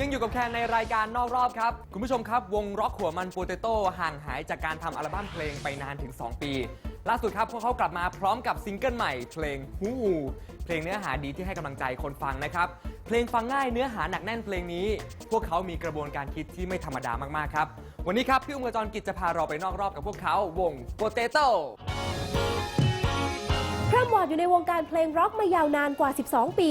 ยังอยู่กับแคนในรายการนอกรอบครับ คุณผู้ชมครับ วงร็อกหัวมันโปเตโต้ห่างหายจากการทำอัลบั้มเพลงไปนานถึง 2 ปี ล่าสุดครับพวกเขากลับมาพร้อมกับซิงเกิลใหม่ เพลงฮูฮูเพลงเนื้อหาดีที่ให้กำลังใจคนฟังนะครับ เพลงฟังง่ายเนื้อหาหนักแน่นเพลงนี้ พวกเขามีกระบวนการคิดที่ไม่ธรรมดามากๆครับ วันนี้ครับพี่อุ้มกระจรกิจจะพาเราไปนอกรอบกับพวกเขาวงโปเตโต้คร่ำวอดอยู่ในวงการเพลงร็อกมายาวนานกว่า 12 ปี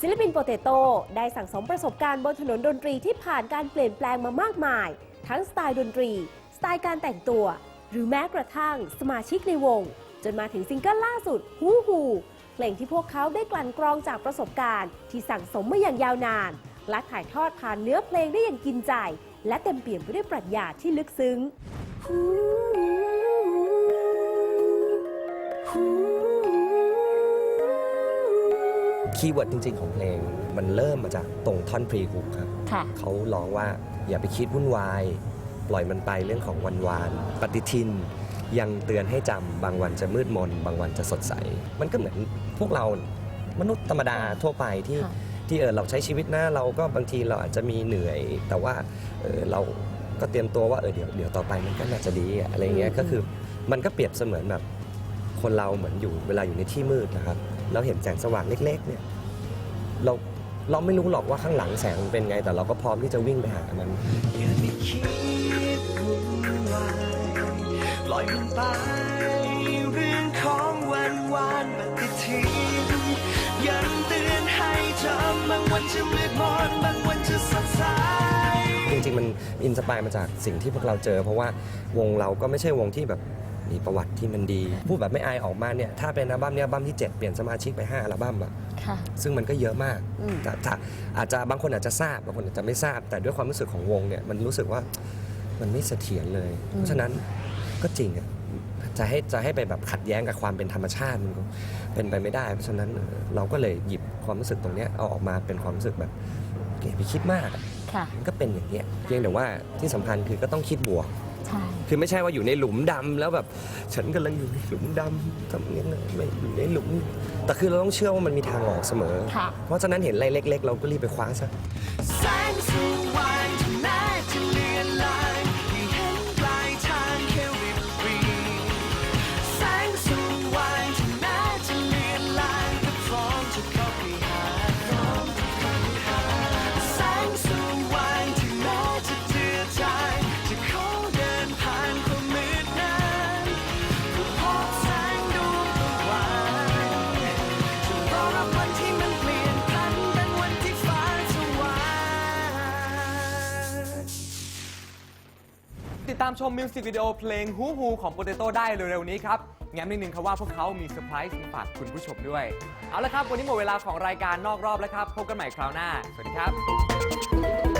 ศิลปินโปเตโต้ได้สั่งสมประสบการณ์บนถนนดนตรีที่ผ่านการเปลี่ยนแปลงมามากมาย ทั้งสไตล์ดนตรี สไตล์การแต่งตัว หรือแม้กระทั่งสมาชิกในวง จนมาถึงซิงเกิลล่าสุดฮูฮูเพลงที่พวกเขาได้กลั่นกรองจากประสบการณ์ ที่สั่งสมมาอย่างยาวนาน และถ่ายทอดผ่านเนื้อเพลงได้อย่างกินใจ และเต็มเปี่ยมไปด้วยปรัชญาที่ลึกซึ้ง คีย์เวิร์ดจริง ๆ ของเพลง มันเริ่มมาจากตรงท่อนพรีฮุกครับค่ะ เขาร้องว่าอย่าไปคิดวุ่นวาย ปล่อยมันไปเรื่องของวันวาน ปฏิทิน ยังเตือนให้จำบางวันจะมืดมน บางวันจะสดใส มันก็เหมือนพวกเรามนุษย์ธรรมดาทั่วไปที่ค่ะ ที่เออเราใช้ชีวิตนะเราก็บางทีเราอาจจะมีเหนื่อย แต่ว่าเออเราก็เตรียมตัวว่าเออเดี๋ยวเดี๋ยวต่อไปมันก็น่าจะดีอะอะไรเงี้ยก็คือมันก็เปรียบเสมือนแบบคนเราเหมือนอยู่เวลาอยู่ในที่มืดนะครับ เราเห็นแสงสว่างเล็ก ๆ เนี่ยเราเราไม่รู้หรอกว่าข้างหลังแสงมันเป็นไง แต่เราก็พร้อมที่จะวิ่งไปหามันอย่าไปคิดวุ่นวายปล่อยมันไปเรื่องของวันวานปฏิทินยันเตือนให้จำบางวันจะมืดมนบางวันจะสดใสจริงๆมันอินสปายมาจากสิ่งที่พวกเราเจอ เพราะว่าวงเราก็ไม่ใช่วงที่แบบ มีประวัติที่มันดี พูดแบบไม่อายออกมาเนี่ยถ้าเป็นอัลบั้มเนี่ยอัลบั้มที่ 7 เปลี่ยนสมาชิกไป5อัลบั้มอะค่ะ ซึ่งมันก็เยอะมากอืม แต่ถ้าอาจจะบางคนอาจจะทราบบางคนอาจจะไม่ทราบ แต่ด้วยความรู้สึกของวงเนี่ยมันรู้สึกว่ามันไม่เสถียรเลย เพราะฉะนั้นก็จริงอะจะให้จะให้ไปแบบขัดแย้งกับความเป็นธรรมชาติมันก็เป็นไปไม่ได้ เพราะฉะนั้นเออเราก็เลยหยิบความรู้สึกตรงเนี้ยเอาออกมาเป็นความรู้สึกแบบอย่าไปคิดมากอะ ค่ะ มันก็เป็นอย่างเงี้ยเพียงแต่ว่าที่สำคัญคือก็ต้องคิดบวก ใช่ คือไม่ใช่ว่าอยู่ในหลุมดำแล้วแบบ ฉันกำลังอยู่ในหลุมดำทำยังไงไม่อยู่ในหลุม แต่คือเราต้องเชื่อว่ามันมีทางออกเสมอ ค่ะ เพราะฉะนั้นเห็นอะไรเล็ก ๆ เราก็รีบไปคว้าซะ แสงสว่างที่แม้จ ดตามชมมิวสิกวิดีโอเพลงฮูฮูของโปเตโต้ได้เร็วๆนี้ครับแง้มนิดนึงครับว่าพวกเขามีเซอร์ไพรส์มาฝากคุณผู้ชมด้วย เอาละครับ วันนี้หมดเวลาของรายการนอกรอบแล้วครับ พบกันใหม่คราวหน้า สวัสดีครับ